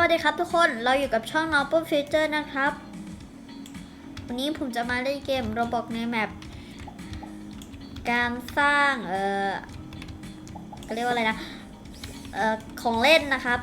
วัสดีครับทุกคนเราอยู่กับช่อง n o p e Future นะครับ วันนี้ผมจะมาเล่นเกม Roblox ในแมปการสร้าง เอ่อเรียกว่าอะไรนะ เอ่อ ของเล่นนะครับ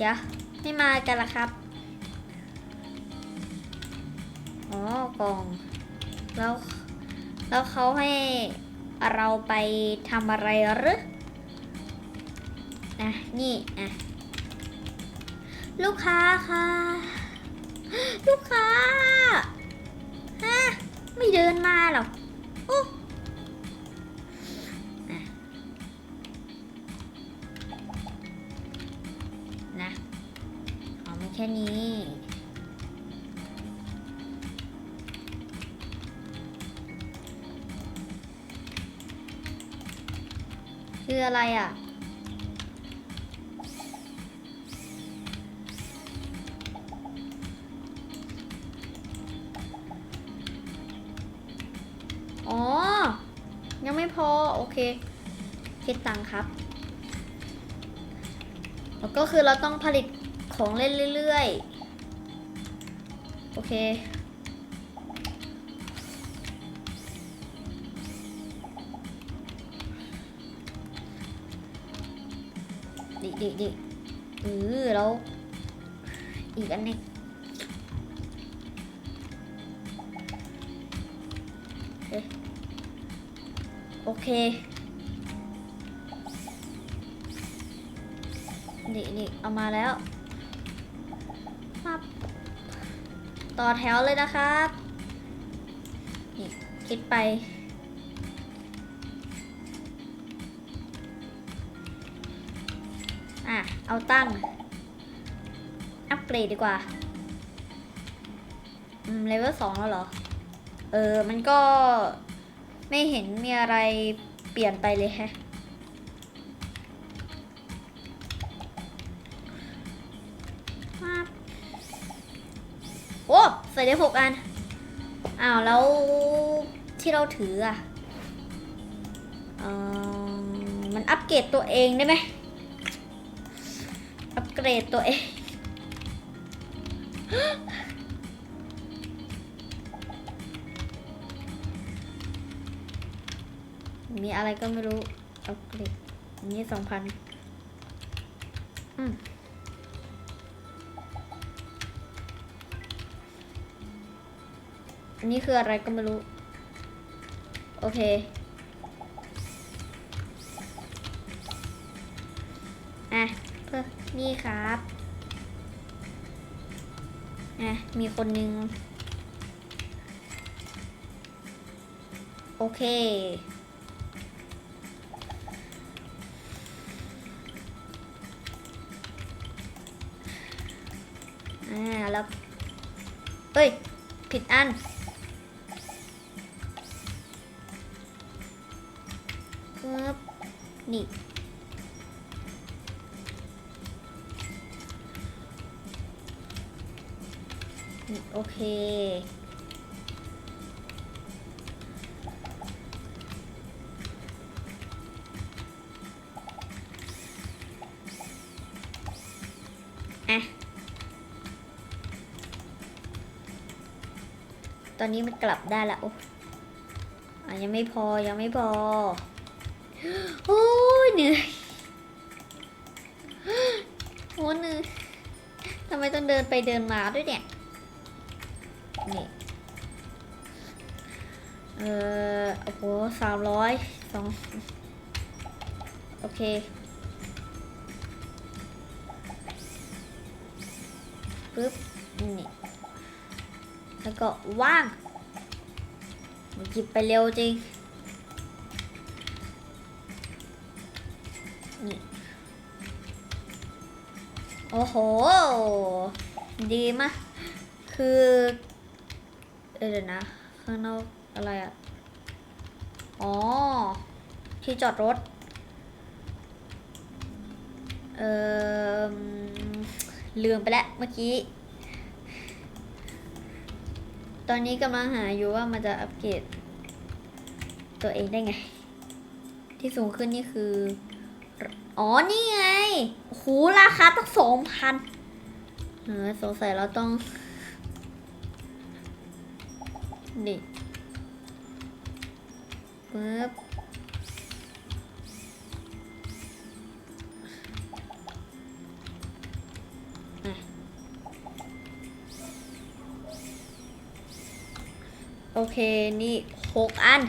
ดี๋ยวไม่มากันละครับ อ๋อกล่อง แล้ว แล้วเขาให้เราไปทำอะไรหรืออะ นี่ อะ ลูกค้าค่ะ ลูกค้า ฮะ ไม่เดินมาหรอก นะเอไม่แค่นี้คืออะไรอะ อ๋อ ยังไม่พอ โอเคคิดตังค์ครับ แล้วก็คือเราต้องผลิตของเล่นเรื่อยๆ โอเค ดิดิดิเออแล้ว อีกอันหนึงโอเค นี่นี่เอามาแล้วปั๊บต่อแถวเลยนะครับนี่คิดไป อะ เอาตั้ง อัปเกรดดีกว่า อืม เลเวลสองแล้วเหรอ เออ มันก็ไม่เห็นมีอะไรเปลี่ยนไปเลยแฮะ ส่ได้หกอัน อ้าว แล้วที่เราถืออะมันอัปเกรดตัวเองได้ไหม อัปเกรดตัวเอง มีอะไรก็ไม่รู้ อัปเกรดนนี้สองพันอืม นนี้คืออะไรก็ไม่รู้ โอเค อะเพื่อนี่ครับ อะ มีคนหนึ่งโอเคอ่าแล้วเอ้ย ผิดอัน ปึ๊บนี่นี่โอเค อะ ตอนนี้มันกลับได้ละโอ้อะยังไม่พอ ยังไม่พอ เดินไปเดินมาด้วยเนี่ย นี่ เออโอ้โหสามร้อยสองโอเค ปึ๊บ นี่ แล้วก็ว่างหยิบไปเร็วจริง นี่ โอ้โห ดีมากคือเออเดี๋ยวนะ ข้างนอกอะไรอะ่ะอ๋อ ที่จอดรถ เออลืมไปแล้วเมื่อกี้ ตอนนี้กำลังหาอยู่ว่ามันจะอัปเกรดตัวเองได้ไง ที่สูงขึ้นนี่คือ อ๋อ นี่ไงโหราคาตั้งสองพัน เออสงสัยเราต้องนี่ปึ๊บโอเค นี่หกอัน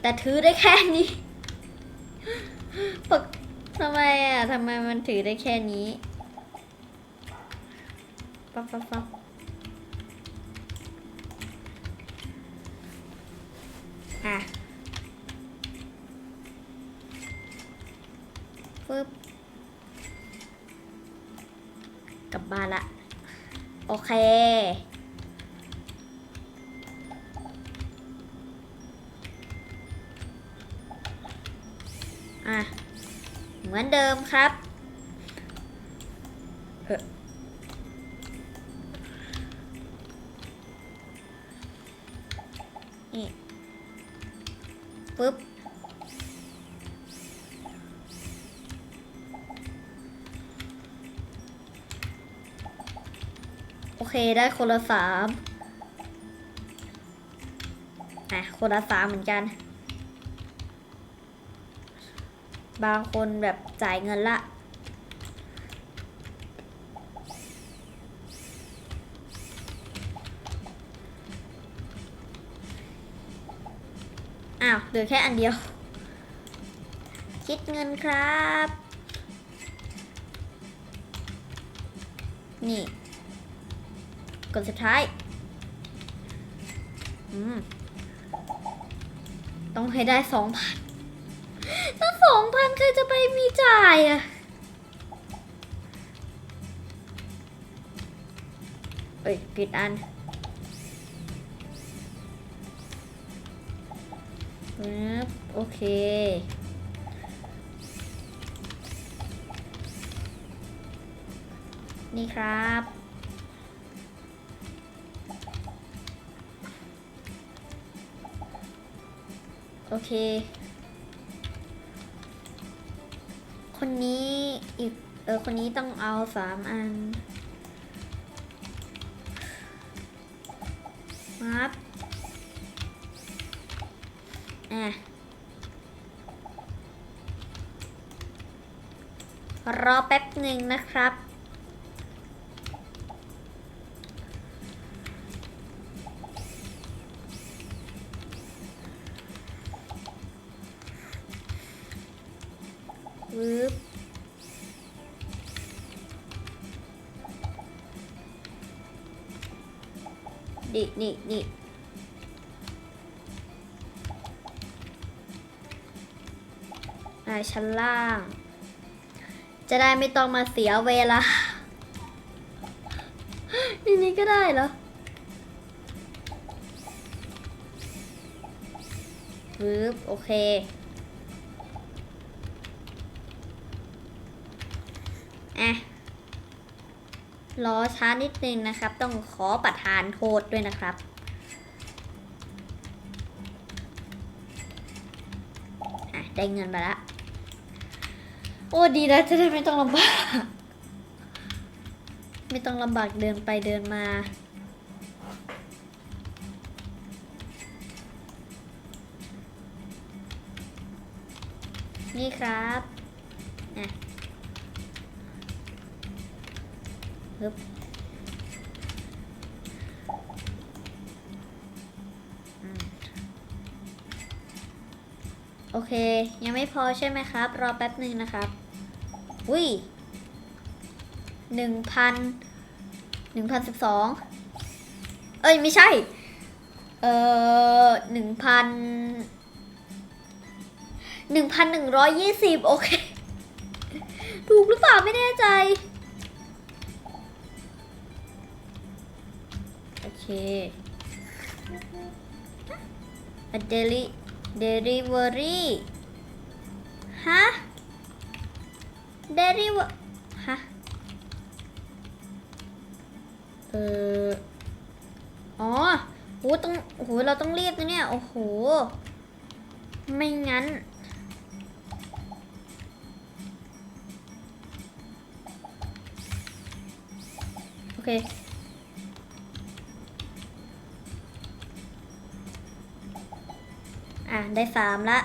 แต่ถือได้แค่นี้ปกทำไมอะทำไมมันถือได้แค่นี้ ปั๊บปั๊บปั๊บอะฟึบกลับบ้านละ โอเคอะเหมือนเดิมครับ นี่ปึ๊บโอเคได้คนละสามอะคนละสามเหมือนกัน บางคนแบบจ่ายเงินละ อ้าวเหลือแค่อันเดียว คิดเงินครับ นี่ กดสุดท้าย อืม ต้องให้ได้สองพันถ้าสองพันใครจะไปมีจ่ายอะเอ้ย ผิดอัน ปึ๊บโอเค นี่ครับ โอเค คนนี้อีก เออ คนนี้ต้องเอาสามอัน อะรอแป๊บหนึ่งนะครับ วืบดินี่นี่ อ่าชั้นล่าง จะได้ไม่ต้องมาเสียเวลานี่นี่ก็ได้เหรอวืบโอเค อะ รอช้านิดนึงนะครับ ต้องขอประทานโทษด้วยนะครับได้เงินมาละ โอ้ดีนะจะได้ไม่ต้องลำบาก ไม่ต้องลำบากเดินไปเดินมานี่ครับอะฮึบ โอเค ยังไม่พอใช่ไหมครับ รอแป๊บหนึ่งนะครับ อุ้ยหนึ่งพันหนึ่งพันสิบสองเอ้ย ไม่ใช่ เอ่อหนึ่งพันหนึ่งพันหนึ่งร้อยยี่สิบโอเค ถูกหรือเปล่าไม่แน่ใจ โอเค a deli delivery ฮะเดริวฮะ เอออ๋อโหต้องโอ้โหเราต้องรีบนะเนี่ย โอ้โห ไม่งั้น โอเค อะ ได้สามละ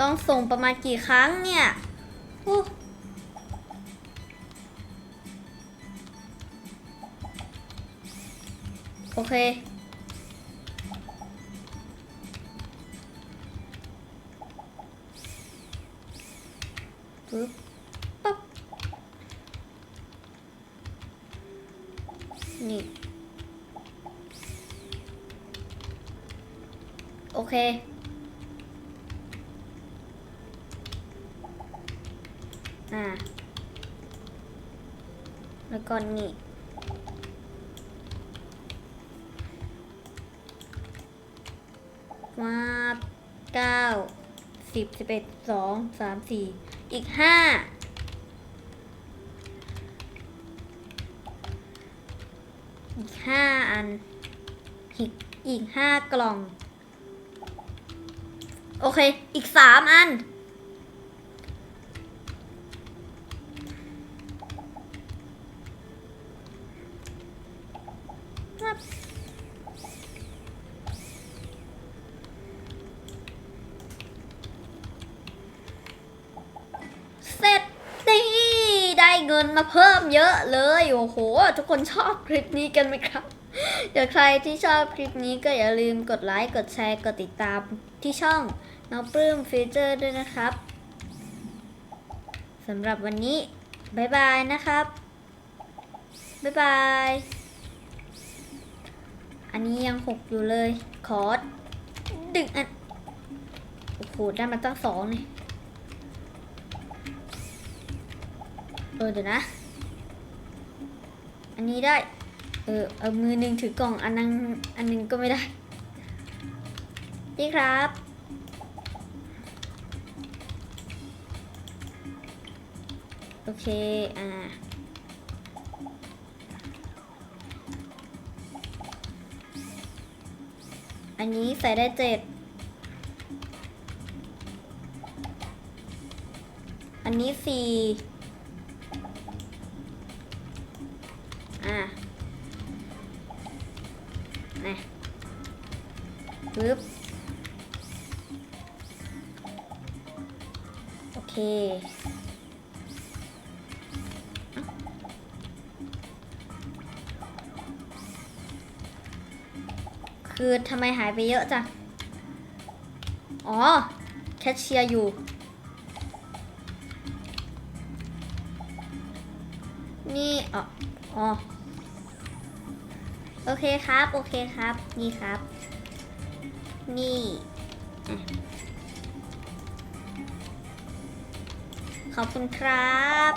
ต้องส่งประมาณกี่ครั้งเนี่ยโอ้โอเค ปึ๊บ ปั๊บ นี่ โอ เค อ่า แล้วก็นี่มาเก้าสิบสิบเอ็ดสองสามสี่อีกห้าอีกห้าอันอีกอีกห้ากล่อง อเค อีกสามอัน เสร็จนี่ได้เงินมาเพิ่มเยอะเลย โอ้โห ทุกคนชอบคลิปนี้กันไหมครับเดี๋ยวใครที่ชอบคลิปนี้ก็อย่าลืมกดไลค์ กดแชร์ กดติดตามที่ช่อง น้องปลื้มฟีเจอร์ด้วยนะครับสำหรับวันนี้บ๊ายบายนะครับบ๊ายบาย อันนี้ยังหกอยู่เลยขอดึงอัน โอ้โห ได้มาตั้งสองนี่เออเดี๋ยวนะ อันนี้ได้ เออ เอามือหนึ่งถือกล่อง อันนึง อันหนึงก็ไม่ได้ นี่ครับ เค อ่า อันนี้ใส่ได้เจ็ด อันนี้สี่ คือทำไมหายไปเยอะจัง อ๋อ แคชเชียร์อยู่ นี่อ๋ออ๋อโอเคครับ โอเคครับ นี่ครับ นี่ขอบคุณครับ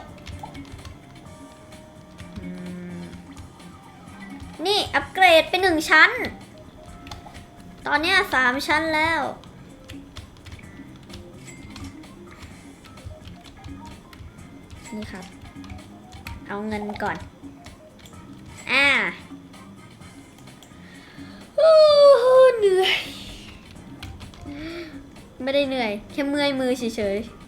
นี่ อัปเกรดเป็นหนึ่งชั้น ตอนนี้สามชั้นแล้ว นี่ครับ เอาเงินก่อน อ่าเหนื่อย ไม่ได้เหนื่อย แค่เมื่อยมือเฉยๆ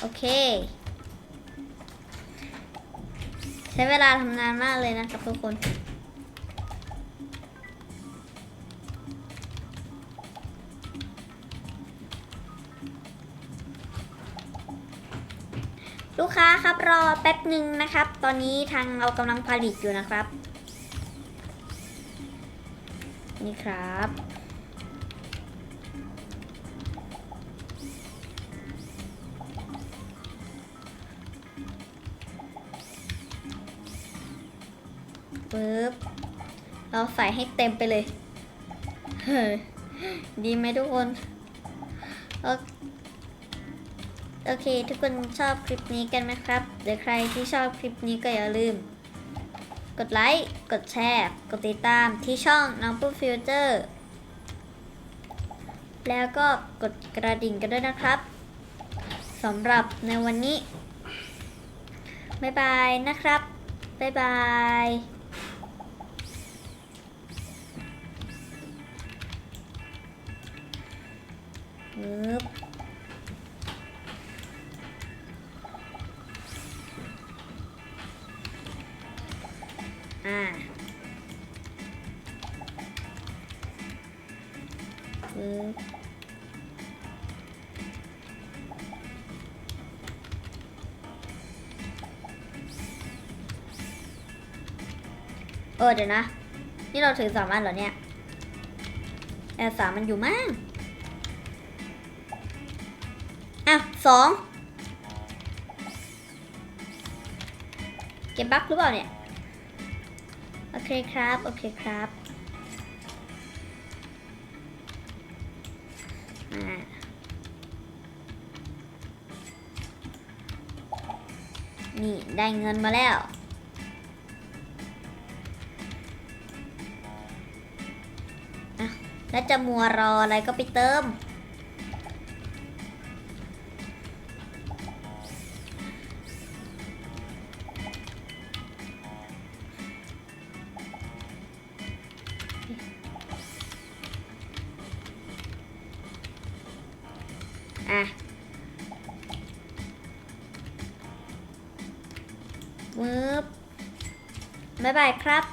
โอเค ใช้เวลาทำนานมากเลยนะครับทุกคนลูกค้าครับรอแป๊บหนึ่งนะครับ ตอนนี้ทางเรากำลังผลิตอยู่นะครับ นี่ครับ ปึ๊บ เราใส่ให้เต็มไปเลย เฮ้ย ดีไหมทุกคนโอโอเค ทุกคนชอบคลิปนี้กันไหมครับหรือใครที่ชอบคลิปนี้ก็อย่าลืม กดไลค์ กดแชร์ กดติดตามที่ช่องน้องปุ๊บฟิวเจอร์ แล้วก็กดกระดิ่งกันด้วยนะครับสำหรับในวันนี้ บ๊ายบายนะครับ บ๊ายบาย บอ่าปึ๊บเออเดี๋ยวนะ นี่เราถือสามอันเหรอเนี่ยแอสามมันอยู่มั้ง อะสองเก็บบั๊กหรือเปล่าเนี่ย โอเคครับ โอเคครับนี่ ได้เงินมาแล้วอะแล้วจะมัวรออะไรก็ไปเติมายครับ